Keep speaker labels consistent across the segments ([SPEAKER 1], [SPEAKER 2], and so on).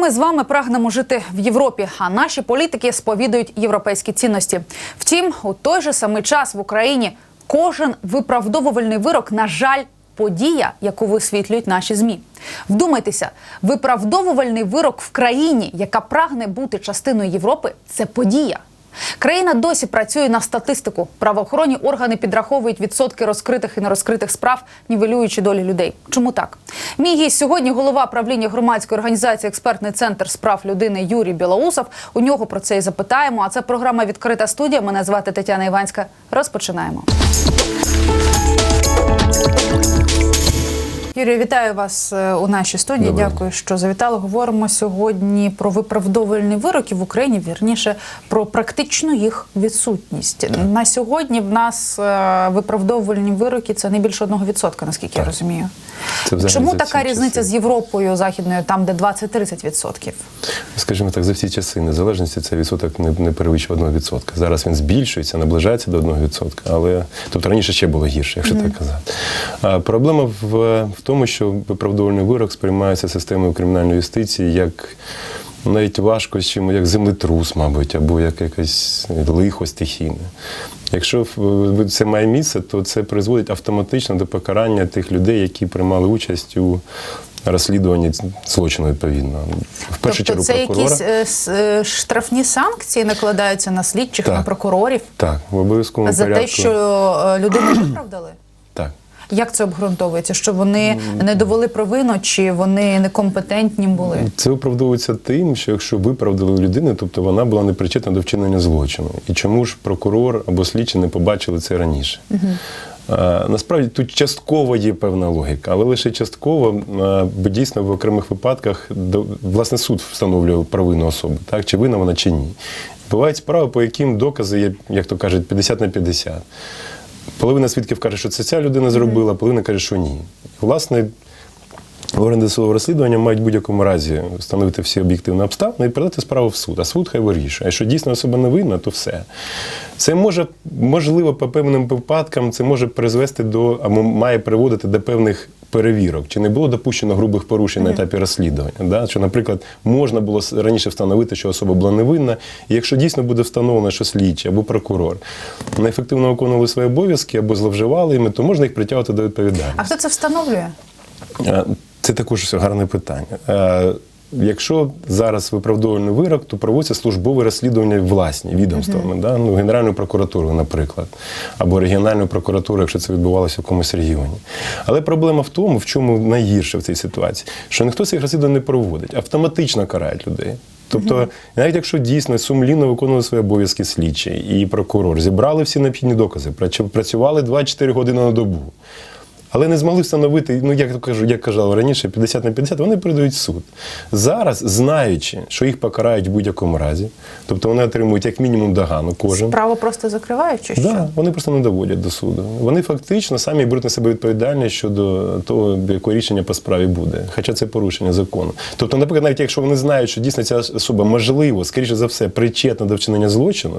[SPEAKER 1] ми з вами прагнемо жити в Європі, а наші політики сповідують європейські цінності. Втім, у той же самий час в Україні кожен виправдовувальний вирок, на жаль, подія, яку висвітлюють наші змі. Вдумайтеся, виправдовувальний вирок в країні, яка прагне бути частиною Європи, це подія. Країна досі працює на статистику. Правоохоронні органи підраховують відсотки розкритих і нерозкритих справ, нівелюючи долі людей. Чому так? Мій гість сьогодні голова правління громадської організації Експертний центр справ людини Юрій Білоусов. У нього про це і запитаємо. А це програма Відкрита студія. Мене звати Тетяна Іванська. Розпочинаємо. Юрію, вітаю вас е, у нашій студії.
[SPEAKER 2] Доброго.
[SPEAKER 1] Дякую, що завітали. Говоримо сьогодні про виправдовувальні вироки в Україні, вірніше про практичну їх відсутність. На сьогодні в нас е, виправдовувальні вироки це не більше одного відсотка, наскільки я розумію.
[SPEAKER 2] Це
[SPEAKER 1] Чому така різниця
[SPEAKER 2] часи.
[SPEAKER 1] з Європою західною, там де 20-30 відсотків?
[SPEAKER 2] Скажімо так, за всі часи незалежності цей відсоток не, не перевищує 1%. Зараз він збільшується, наближається до 1%. Але тобто раніше ще було гірше, якщо так казати. А проблема в, в тому, що виправдовувальний вирок сприймається системою кримінальної юстиції як навіть важко, чим як землетрус, мабуть, або як якесь лихо стихійне. Якщо це має місце, то це призводить автоматично до покарання тих людей, які приймали участь у розслідуванні злочину відповідно. В першу
[SPEAKER 1] тобто
[SPEAKER 2] чергу
[SPEAKER 1] це
[SPEAKER 2] прокурора.
[SPEAKER 1] якісь е, е, штрафні санкції накладаються на слідчих,
[SPEAKER 2] Так.
[SPEAKER 1] на прокурорів
[SPEAKER 2] Так, в обов'язковому
[SPEAKER 1] за
[SPEAKER 2] порядку.
[SPEAKER 1] те, що е, людину виправдали? Як це обґрунтовується? Що вони не довели провину, чи вони некомпетентні були?
[SPEAKER 2] Це оправдовується тим, що якщо виправдали людину, тобто вона була непричетна до вчинення злочину. І чому ж прокурор або слідчий не побачили це раніше? А, насправді тут частково є певна логіка, але лише частково, бо дійсно в окремих випадках власне суд встановлює провину особи, так чи винна вона чи ні. Бувають справи, по яким докази є, як то кажуть, 50 на 50. Половина свідків каже, що це ця людина зробила, половина каже, що ні. Власне, Органи досудового розслідування мають в будь-якому разі встановити всі об'єктивні обставини і передати справу в суд, а суд хай вирішує. А якщо дійсно особа не винна, то все. Це може, можливо, по певним випадкам це може призвести до або має приводити до певних перевірок. Чи не було допущено грубих порушень на етапі розслідування? Да? Що, наприклад, можна було раніше встановити, що особа була невинна, і якщо дійсно буде встановлено, що слідчий або прокурор неефективно виконували свої обов'язки або зловживали іми, то можна їх притягувати до відповідальності.
[SPEAKER 1] А хто це встановлює?
[SPEAKER 2] Е, Це також гарне питання. Якщо зараз виправдовувальний вирок, то проводяться службові розслідування власні відомствами, да? ну, Генеральною прокуратурою, наприклад, або регіональною прокуратурою, якщо це відбувалося в якомусь регіоні. Але проблема в тому, в чому найгірше в цій ситуації, що ніхто цих розслідувань не проводить, автоматично карають людей. Тобто, навіть якщо дійсно сумлінно виконували свої обов'язки слідчі і прокурор, зібрали всі необхідні докази, працю- працювали 24 години на добу. Але не змогли встановити, ну як кажу, як казав раніше, 50 на 50, вони передають в суд. Зараз, знаючи, що їх покарають в будь-якому разі, тобто вони отримують як мінімум догану кожен.
[SPEAKER 1] Справу просто закривають чи що?
[SPEAKER 2] Да, вони просто не доводять до суду. Вони фактично самі беруть на себе відповідальність щодо того, яке рішення по справі буде. Хоча це порушення закону. Тобто, наприклад, навіть якщо вони знають, що дійсно ця особа можливо, скоріше за все, причетна до вчинення злочину,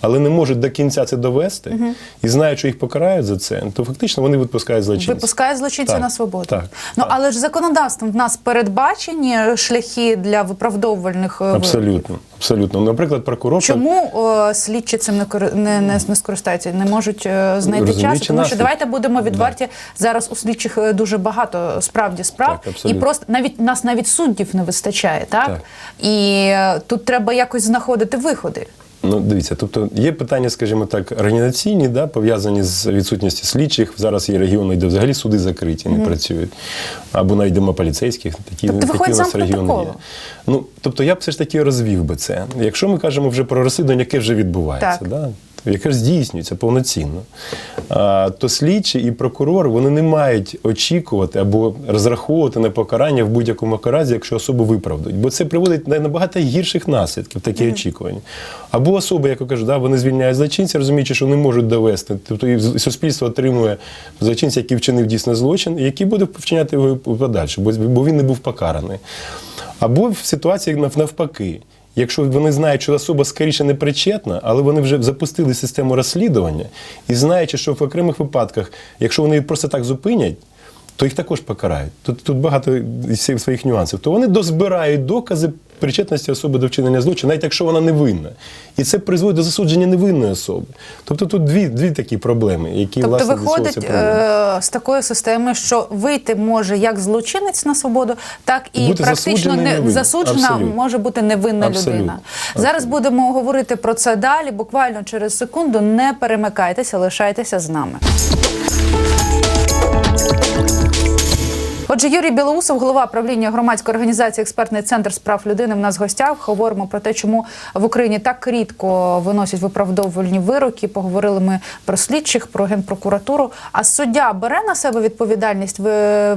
[SPEAKER 2] але не можуть до кінця це довести і знають, що їх покарають за це, то фактично вони відпускають злочинця.
[SPEAKER 1] Випускає злочинця на свободу.
[SPEAKER 2] так,
[SPEAKER 1] ну
[SPEAKER 2] так.
[SPEAKER 1] але ж законодавством в нас передбачені шляхи для виправдовувальних е, вироків.
[SPEAKER 2] Абсолютно, абсолютно. Наприклад, прокурор
[SPEAKER 1] Чому е, слідчі цим не, не, не, не скористаються, не можуть е, знайти час? Тому що давайте будемо відверті. Зараз у слідчих е, дуже багато справді справ,
[SPEAKER 2] Так,
[SPEAKER 1] і просто навіть нас навіть суддів не вистачає, так?
[SPEAKER 2] Так.
[SPEAKER 1] І е, тут треба якось знаходити виходи.
[SPEAKER 2] Ну, дивіться, тобто є питання, скажімо так, організаційні, да, пов'язані з відсутністю слідчих. Зараз є регіони, де взагалі суди закриті, не працюють. Або навіть дома поліцейських. Такі,
[SPEAKER 1] Тобто
[SPEAKER 2] такі у нас регіони є. Ну, тобто я б все ж таки розвів би це. Якщо ми кажемо вже про розслідування, яке вже відбувається,
[SPEAKER 1] Так.
[SPEAKER 2] да, яке ж здійснюється повноцінно, то слідчі і прокурор вони не мають очікувати або розраховувати на покарання в будь-якому разі, якщо особу виправдають. Бо це приводить до набагато гірших наслідків, такі очікування. Або особи, як я кажу, да, вони звільняють злочинця, розуміючи, що не можуть довести. Тобто і суспільство отримує злочинця, який вчинив дійсно злочин, і який буде вчиняти його подальше, бо він не був покараний. Або в ситуації навпаки. Якщо вони знають, що особа скоріше не причетна, але вони вже запустили систему розслідування і знаючи, що в окремих випадках, якщо вони просто так зупинять, то їх також покарають. Тут, тут багато своїх нюансів. То вони дозбирають докази причетності особи до вчинення злочину, навіть якщо вона невинна. І це призводить до засудження невинної особи. Тобто тут дві, дві такі проблеми, які
[SPEAKER 1] Тобто
[SPEAKER 2] власне
[SPEAKER 1] виходить е, з такої системи, що вийти може як злочинець на свободу, так і
[SPEAKER 2] Бути
[SPEAKER 1] практично не засуджена
[SPEAKER 2] Абсолютно.
[SPEAKER 1] може бути невинна
[SPEAKER 2] Абсолютно.
[SPEAKER 1] людина. Зараз будемо говорити про це далі. Буквально через секунду. Не перемикайтеся, лишайтеся з нами. Отже, Юрій Білоусов, голова правління громадської організації Експертний центр з прав людини. В нас в гостях говоримо про те, чому в Україні так рідко виносять виправдовувальні вироки. Поговорили ми про слідчих, про генпрокуратуру. А суддя бере на себе відповідальність,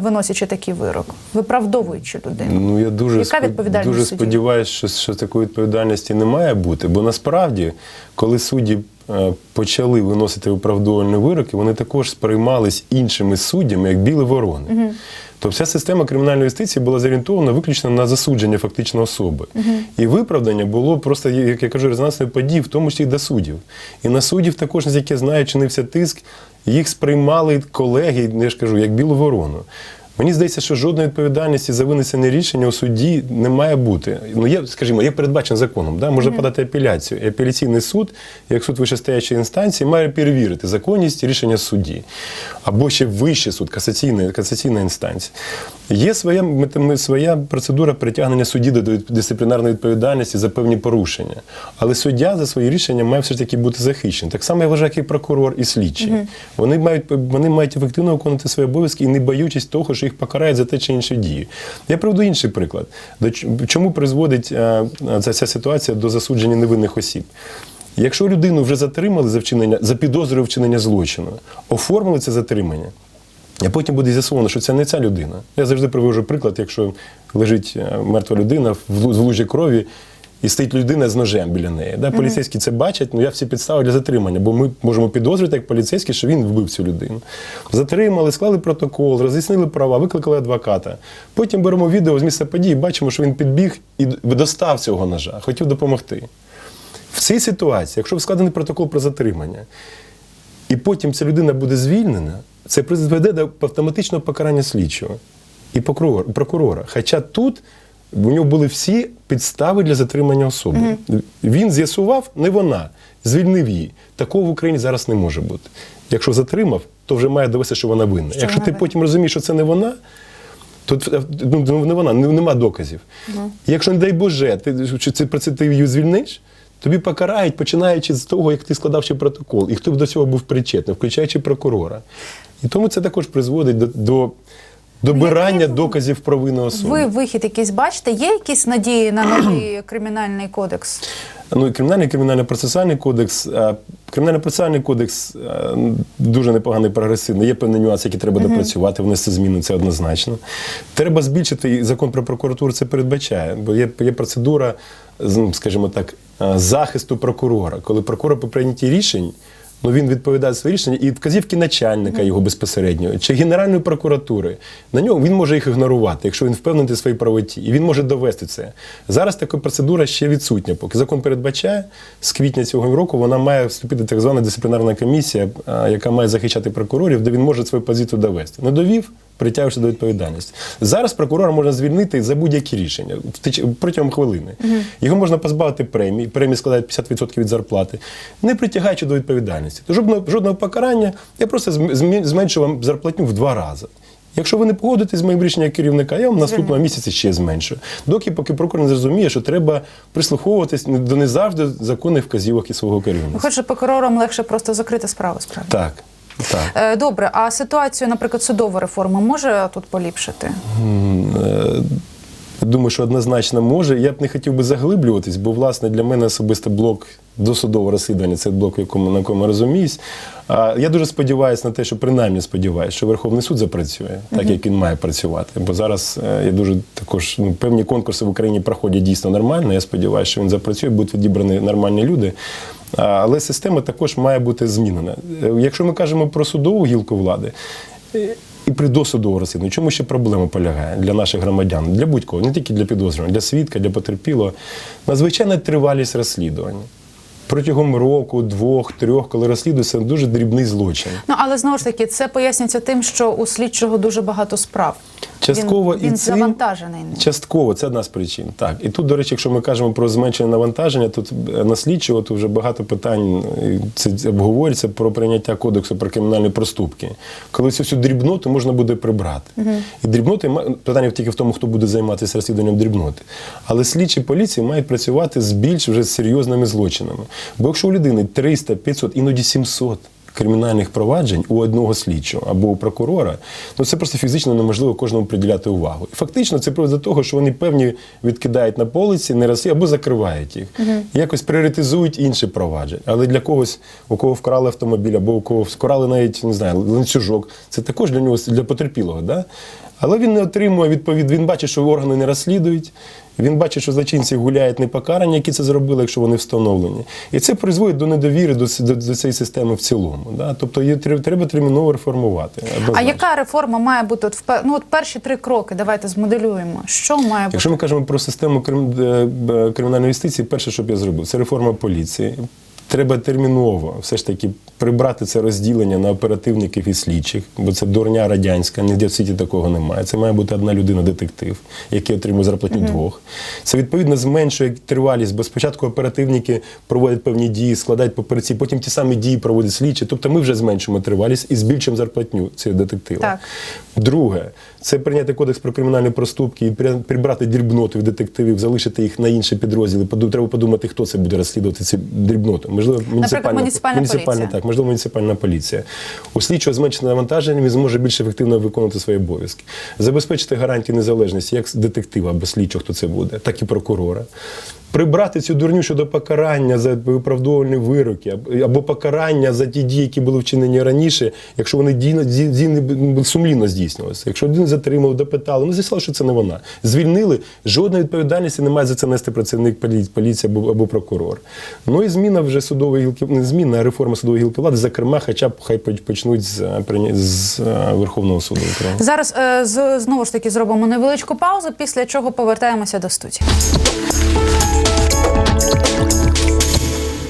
[SPEAKER 1] виносячи такий вирок, виправдовуючи людину.
[SPEAKER 2] Ну я дуже
[SPEAKER 1] Яка відповідальність
[SPEAKER 2] дуже сподіваюся, що, що такої відповідальності не має бути. Бо насправді, коли судді е, почали виносити виправдовувальні вироки, вони також сприймались іншими суддями як білі ворони. Тобто вся система кримінальної юстиції була зорієнтована виключно на засудження фактично особи. І виправдання було просто, як я кажу, резонансною подією, в тому числі до суддів. І на суддів також, наскільки я знаю, чинився тиск, їх сприймали колеги, я ж кажу, як білу ворону. Мені здається, що жодної відповідальності за винесене рішення у суді не має бути. Ну, є, скажімо, є передбачено законом, да? можна подати апеляцію. І апеляційний суд, як суд вищестоячої інстанції, має перевірити законність рішення судді. Або ще вищий суд, касаційна, касаційна інстанція. Є своя, своя процедура притягнення судді до дисциплінарної відповідальності за певні порушення. Але суддя за свої рішення має все ж таки бути захищений. Так само я вважаю, як і прокурор і слідчий. Вони, мають, вони мають ефективно виконувати свої обов'язки і не боючись того, що їх покарають за те чи інше дії. Я приведу інший приклад. До чому призводить е, ця, ця ситуація до засудження невинних осіб? Якщо людину вже затримали за вчинення, за підозрою вчинення злочину, оформили це затримання. А потім буде з'ясовано, що це не ця людина. Я завжди привожу приклад, якщо лежить е, мертва людина в лу- лужі крові і стоїть людина з ножем біля неї. Да? Поліцейські це бачать, ну я всі підстави для затримання, бо ми можемо підозрювати як поліцейські, що він вбив цю людину. Затримали, склали протокол, роз'яснили права, викликали адвоката. Потім беремо відео з місця події, бачимо, що він підбіг і достав цього ножа, хотів допомогти. В цій ситуації, якщо складений протокол про затримання, і потім ця людина буде звільнена, це призведе до автоматичного покарання слідчого і прокурора. Хоча тут у нього були всі підстави для затримання особи. Він з'ясував, не вона, звільнив її. Такого в Україні зараз не може бути. Якщо затримав, то вже має довести, що вона винна.
[SPEAKER 1] Що
[SPEAKER 2] Якщо
[SPEAKER 1] вона
[SPEAKER 2] ти
[SPEAKER 1] винна.
[SPEAKER 2] потім розумієш, що це не вона, то ну, не вона, не- нема доказів. І Якщо, не дай Боже, ти, чи це, про це ти її звільниш, тобі покарають, починаючи з того, як ти складав ще протокол, і хто б до цього був причетний, включаючи прокурора. І тому це також призводить до, до добирання доказів провини особи.
[SPEAKER 1] Ви вихід якийсь бачите? Є якісь надії на новий кримінальний кодекс?
[SPEAKER 2] Ну і кримінальний кримінально-процесуальний кодекс. а, Кримінально-процесуальний кодекс дуже непоганий прогресивний. Є певні нюанси, які треба допрацювати, внести зміни, це однозначно. Треба збільшити, і закон про прокуратуру це передбачає, бо є, є процедура, ну, скажімо так, захисту прокурора. Коли прокурор по прийнятті рішень. Ну, він відповідає за свої рішення і вказівки начальника його безпосередньо чи Генеральної прокуратури. На нього він може їх ігнорувати, якщо він впевнений в своїй правоті, і він може довести це. Зараз така процедура ще відсутня. Поки закон передбачає з квітня цього року, вона має вступити так звана дисциплінарна комісія, яка має захищати прокурорів, де він може свою позицію довести. Не довів. Притягуєшся до відповідальності. Зараз прокурора можна звільнити за будь-які рішення протягом хвилини. Його можна позбавити премії. Премії складають 50% від зарплати, не притягаючи до відповідальності. Жодного, жодного покарання, я просто зм- зменшу вам зарплатню в два рази. Якщо ви не погодитесь з моїм рішенням керівника, я вам наступного місяця ще зменшу. Доки поки прокурор не зрозуміє, що треба прислуховуватись до не завжди законних вказівок і свого керівництва.
[SPEAKER 1] Виходить, що прокурорам легше просто закрити справу справді.
[SPEAKER 2] Так, так.
[SPEAKER 1] Е, Добре, а ситуацію, наприклад, судова реформа може тут поліпшити?
[SPEAKER 2] Думаю, що однозначно може. Я б не хотів би заглиблюватись, бо власне для мене особисто блок досудового розслідування це блок, в якому на якому розуміюсь. А я дуже сподіваюся на те, що принаймні сподіваюся, що Верховний суд запрацює, так як він має працювати. Бо зараз е, я дуже також ну, певні конкурси в Україні проходять дійсно нормально. Я сподіваюся, що він запрацює, будуть відібрані нормальні люди. Але система також має бути змінена. Е, Якщо ми кажемо про судову гілку влади. І при досудовому розслідуванні. Чому ще проблема полягає для наших громадян, для будь-кого, не тільки для підозрюваного, для свідка, для потерпілого. Надзвичайна тривалість розслідування. Протягом року, двох, трьох, коли розслідується дуже дрібний злочин.
[SPEAKER 1] Ну але знову ж таки, це пояснюється тим, що у слідчого дуже багато справ.
[SPEAKER 2] Частково
[SPEAKER 1] він, він
[SPEAKER 2] і цим,
[SPEAKER 1] завантажений.
[SPEAKER 2] Частково це одна з причин. Так. І тут, до речі, якщо ми кажемо про зменшення навантаження, тут е, на слідчого то вже багато питань е, це обговорюється про прийняття кодексу про кримінальні проступки. Коли цю всю дрібноту можна буде прибрати. І дрібноти питання тільки в тому, хто буде займатися розслідуванням дрібноти. Але слідчі поліції мають працювати з більш вже серйозними злочинами. Бо якщо у людини 300, 500, іноді 700 кримінальних проваджень у одного слідчого або у прокурора, ну це просто фізично неможливо кожному приділяти увагу. І фактично це приводить до того, що вони певні відкидають на полиці, не раз або закривають їх, якось пріоритизують інші провадження. Але для когось, у кого вкрали автомобіль, або у кого вкрали навіть не знаю, ланцюжок, це також для нього для потерпілого. Да? Але він не отримує відповідь. Він бачить, що органи не розслідують. Він бачить, що злочинці гуляють непокарані, які це зробили, якщо вони встановлені. І це призводить до недовіри до, до, до цієї системи в цілому. Да? Тобто її треба, треба терміново реформувати.
[SPEAKER 1] А яка реформа має бути от ну, от перші три кроки? Давайте змоделюємо. Що має бути?
[SPEAKER 2] Якщо ми кажемо про систему крим- е, кримінальної юстиції, перше, що б я зробив, це реформа поліції. Треба терміново все ж таки прибрати це розділення на оперативників і слідчих, бо це дурня радянська, ніде в світі такого немає. Це має бути одна людина, детектив, який отримує зарплатню двох. Це відповідно зменшує тривалість, бо спочатку оперативники проводять певні дії, складають паперці, потім ті самі дії проводять слідчі. Тобто ми вже зменшуємо тривалість і збільшимо зарплатню цього детектива.
[SPEAKER 1] Так.
[SPEAKER 2] Друге, це прийняти кодекс про кримінальні проступки і прибрати дрібноту від детективів, залишити їх на інші підрозділи. Треба подумати, хто це буде розслідувати ці дрібноти. Можливо, муніципальна,
[SPEAKER 1] муніципальна поліція.
[SPEAKER 2] так, можливо, муніципальна поліція. У слідчого зменшене навантаження він зможе більш ефективно виконувати свої обов'язки. Забезпечити гарантії незалежності як детектива або слідчого, хто це буде, так і прокурора. Прибрати цю дурню щодо покарання за виправдовувальні вироки або- покарання за ті дії, які були вчинені раніше, якщо вони дійно ді- дійно сумлінно здійснювалися. Якщо один затримав, допитали, ну з'ясували, що це не вона. Звільнили, жодної відповідальності не має за це нести працівник поліції або, або прокурор. Ну і зміна вже судової гілки, не зміна, а реформа судової гілки влади, зокрема, хоча б хай почнуть з, з е, Верховного суду України.
[SPEAKER 1] Зараз е, знову ж таки зробимо невеличку паузу, після чого повертаємося до студії. Thank you.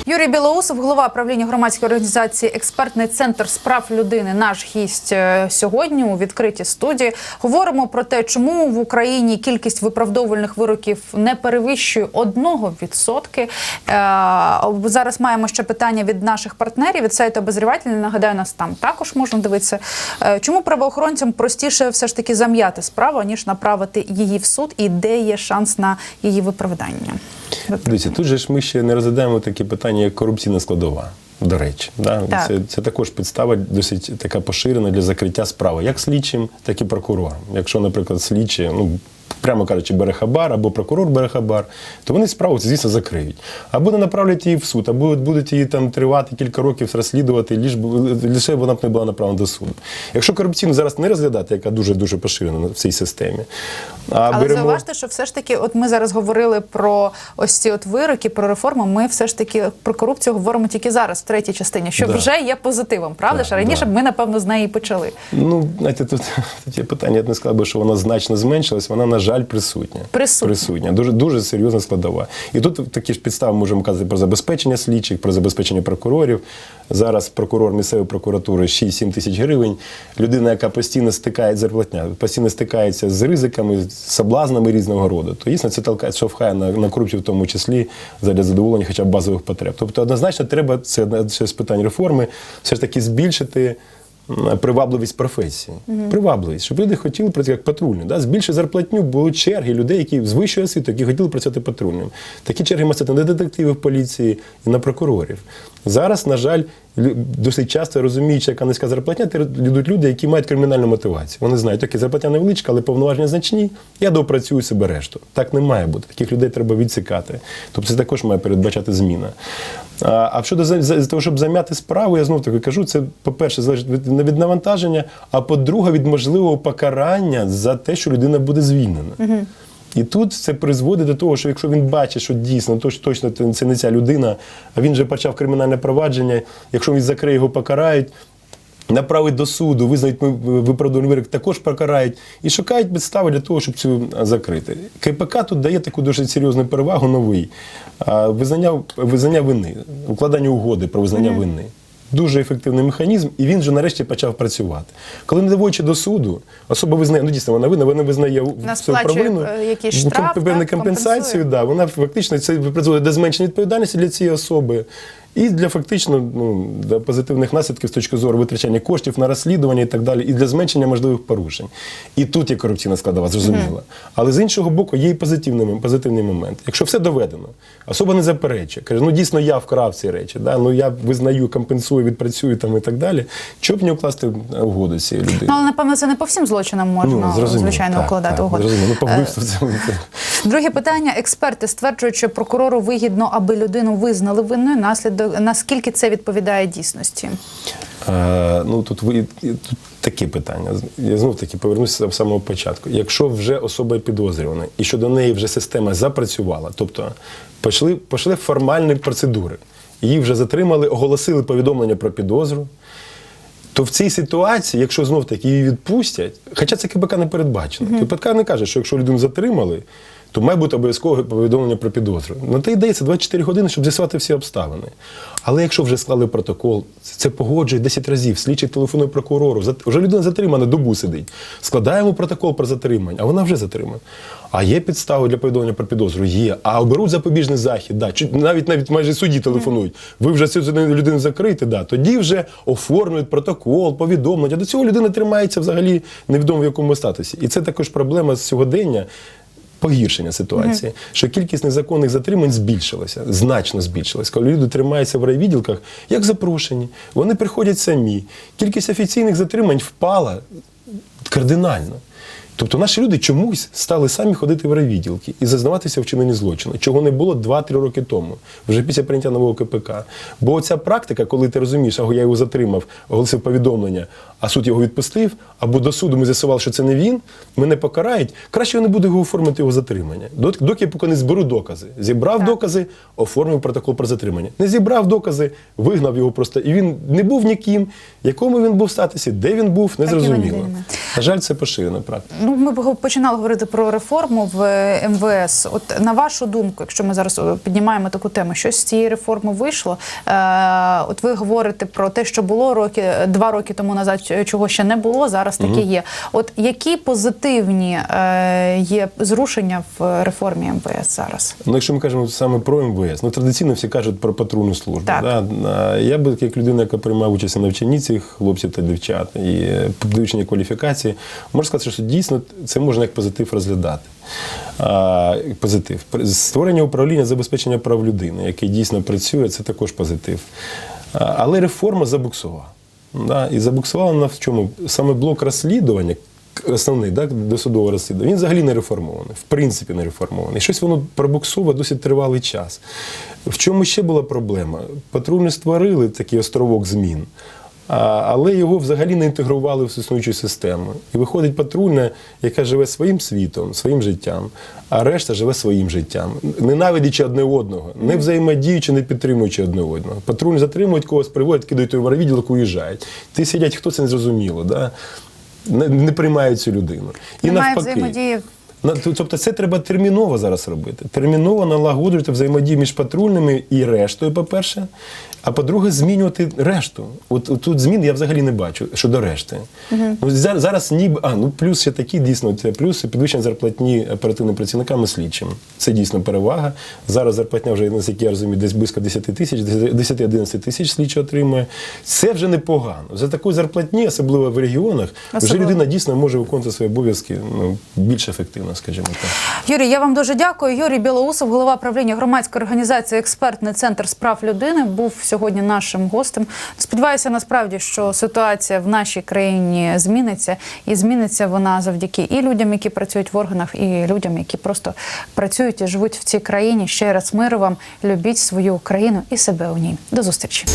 [SPEAKER 1] Юрій Білоусов, голова правління громадської організації Експертний центр з прав людини. Наш гість е, сьогодні у відкритій студії. Говоримо про те, чому в Україні кількість виправдовувальних вироків не перевищує 1%. Е, Зараз маємо ще питання від наших партнерів від сайту обозрівателі. Нагадаю, нас там також можна дивитися. Е, Чому правоохоронцям простіше все ж таки зам'яти справу, ніж направити її в суд, і де є шанс на її виправдання?
[SPEAKER 2] Дивіться, тут же ж ми ще не розглядаємо такі питання, як корупційна складова. До речі, да?
[SPEAKER 1] Так.
[SPEAKER 2] Це, це також підстава досить така поширена для закриття справи, як слідчим, так і прокурором. Якщо, наприклад, слідчі, ну прямо кажучи, бере хабар або прокурор бере хабар, то вони справу, звісно, закриють. Або не направлять її в суд, або будуть її там тривати кілька років розслідувати, ліж лише вона б не була направлена до суду. Якщо корупційну зараз не розглядати, яка дуже дуже поширена в цій системі, а
[SPEAKER 1] Але
[SPEAKER 2] беремо...
[SPEAKER 1] зауважте, що все ж таки, от ми зараз говорили про ось ці от вироки, про реформу. Ми все ж таки про корупцію говоримо тільки зараз, в третій частині, що
[SPEAKER 2] Да.
[SPEAKER 1] вже є позитивом, правда ж? Раніше
[SPEAKER 2] да.
[SPEAKER 1] б ми напевно з неї почали.
[SPEAKER 2] Ну, знаєте, тут, тут є питання, я б не сказав би, що вона значно зменшилась, вона, на жаль, присутня.
[SPEAKER 1] Присутня.
[SPEAKER 2] Присутня. Дуже, дуже серйозна складова. І тут такі ж підстави можемо казати про забезпечення слідчих, про забезпечення прокурорів. Зараз прокурор місцевої прокуратури 6-7 тисяч гривень. Людина, яка постійно стикається зарплатня, постійно стикається з ризиками, з соблазнами різного роду. То дійсно це толкає, штовхає на, на корупцію в тому числі для задоволення хоча б базових потреб. Тобто однозначно треба, це одне з питань реформи, все ж таки збільшити привабливість професії. Привабливість, щоб люди хотіли працювати як патрульні. Да? Збільше зарплатню, були черги людей, які з вищої освіти, які хотіли працювати патрульним. Такі черги мастити на детективів поліції і на прокурорів. Зараз, на жаль, досить часто розуміючи, яка низька зарплатня, йдуть люди, які мають кримінальну мотивацію. Вони знають, окей, зарплатня невеличка, але повноваження значні, я допрацюю себе решту. Так не має бути. Таких людей треба відсікати. Тобто це також має передбачати зміна. А, а щодо за, того, щоб зам'яти справу, я знов таки кажу, це, по-перше, залежить від, від навантаження, а по-друге, від можливого покарання за те, що людина буде звільнена. І тут це призводить до того, що якщо він бачить, що дійсно точ- точно це не ця людина, а він вже почав кримінальне провадження, якщо він закриє його, покарають. Направить до суду, визнають ми- виправдовувальний вирок, також покарають і шукають підстави для того, щоб цю закрити. КПК тут дає таку дуже серйозну перевагу новий визнання, визнання вини, укладання угоди про визнання вини. Дуже ефективний механізм, і він вже нарешті почав працювати. Коли не доводячи до суду, особа визнає, ну дійсно, вона винна, вона визнає
[SPEAKER 1] Вона
[SPEAKER 2] свою провину,
[SPEAKER 1] е, якийсь штраф,
[SPEAKER 2] певну компенсацію, да, вона фактично це призводить до зменшення відповідальності для цієї особи. І для фактично ну, для позитивних наслідків з точки зору витрачання коштів на розслідування і так далі, і для зменшення можливих порушень. І тут є корупційна складова, зрозуміло. Але з іншого боку, є і позитивний, позитивний момент. Якщо все доведено, особа не заперечує, каже, ну дійсно я вкрав ці речі, да? ну я визнаю, компенсую, відпрацюю там і так далі. Чого б не укласти угоду з цією людиною?
[SPEAKER 1] Ну, але напевно, це не по всім злочинам можна звичайно
[SPEAKER 2] так,
[SPEAKER 1] укладати
[SPEAKER 2] так,
[SPEAKER 1] угоду.
[SPEAKER 2] Зрозуміло. Ну, по
[SPEAKER 1] Е,
[SPEAKER 2] це
[SPEAKER 1] Друге питання. Експерти стверджують, що прокурору вигідно, аби людину визнали винною. Наслідок наскільки це відповідає дійсності?
[SPEAKER 2] Е, ну тут ви тут таке питання. Я знов таки повернуся з самого початку. Якщо вже особа підозрювана і щодо неї вже система запрацювала, тобто пішли, пішли формальні процедури, її вже затримали, оголосили повідомлення про підозру. То в цій ситуації, якщо знов таки її відпустять, хоча це КПК не передбачено, КПК не каже, що якщо людину затримали, то має бути обов'язкове повідомлення про підозру. На те йдеться 24 години, щоб з'ясувати всі обставини. Але якщо вже склали протокол, це погоджує 10 разів, слідчий телефонує прокурору, вже людина затримана, добу сидить. Складаємо протокол про затримання, а вона вже затримана. А є підстави для повідомлення про підозру? Є. А оберуть запобіжний захід, да. Навіть навіть майже судді телефонують. Ви вже цю людину закрите, да. тоді вже оформлюють протокол, повідомлення. До цього людина тримається взагалі невідомо в якому статусі. І це також проблема з сьогодення. Погіршення ситуації, що кількість незаконних затримань збільшилася, значно збільшилася. Коли люди тримаються в райвідділках, як запрошені, вони приходять самі. Кількість офіційних затримань впала кардинально. Тобто наші люди чомусь стали самі ходити в райвідділки і зазнаватися в вчиненні злочину, чого не було 2-3 роки тому, вже після прийняття нового КПК. Бо ця практика, коли ти розумієш, або я його затримав, оголосив повідомлення, а суд його відпустив, або до суду ми з'ясували, що це не він, мене покарають, краще я не буду його оформити його затримання. Доки я поки не зберу докази. Зібрав докази, оформив протокол про затримання. Не зібрав докази, вигнав його просто. І він не був ніким, якому він був в статусі, де він був, не зрозуміло. На жаль, це поширена практика.
[SPEAKER 1] Ну, ми починали говорити про реформу в е, МВС. От на вашу думку, якщо ми зараз е, піднімаємо таку тему, що з цієї реформи вийшло? Е, от ви говорите про те, що було роки два роки тому назад, ч- чого ще не було, зараз таке є. От які позитивні е, є зрушення в реформі МВС зараз?
[SPEAKER 2] Ну, якщо ми кажемо саме про МВС, ну традиційно всі кажуть про патрульну службу.
[SPEAKER 1] Так.
[SPEAKER 2] Да? Я би як людина, яка приймає участь у навчанні цих хлопців та дівчат і е, підвищення кваліфікації, можу сказати, що дійсно це можна як позитив розглядати. А, позитив. Створення управління забезпечення прав людини, яке дійсно працює, це також позитив. Але реформа забуксувала. Да? І забуксувала вона в чому? Саме блок розслідування, основний да, досудове розслідування, він взагалі не реформований, в принципі не реформований. Щось воно пробуксовує досить тривалий час. В чому ще була проблема? Патрульні створили такий островок змін. Але його взагалі не інтегрували в існуючу систему. І виходить патрульна, яка живе своїм світом, своїм життям, а решта живе своїм життям, ненавидячи одне одного, не взаємодіючи, не підтримуючи одне одного. Патрульні затримують когось, приводять, кидають у відділок, уїжджають. Ти сидять, хто це не зрозуміло, да? не, не приймають цю людину. І
[SPEAKER 1] Немає
[SPEAKER 2] навпаки.
[SPEAKER 1] взаємодії.
[SPEAKER 2] Тобто це треба терміново зараз робити. Терміново налагоджувати взаємодію між патрульними і рештою, по-перше. А по-друге, змінювати решту. От, от тут змін я взагалі не бачу щодо решти. Ну, зараз, зараз ніби, а, ну плюс ще такі дійсно, це плюс підвищення зарплатні оперативним працівникам і слідчим. Це дійсно перевага. Зараз зарплатня вже, наскільки я розумію, десь близько 10 тисяч, 10-11 тисяч слідчий отримує. Це вже непогано. За таку зарплатні, особливо в регіонах, вже людина дійсно може виконувати свої обов'язки ну, більш ефективно, скажімо так.
[SPEAKER 1] Юрій, я вам дуже дякую. Юрій Білоусов, голова правління громадської організації Експертний центр з прав людини, був сьогодні нашим гостем. Сподіваюся, насправді, що ситуація в нашій країні зміниться, і зміниться вона завдяки і людям, які працюють в органах, і людям, які просто працюють і живуть в цій країні. Ще раз миру вам, любіть свою країну і себе у ній. До зустрічі.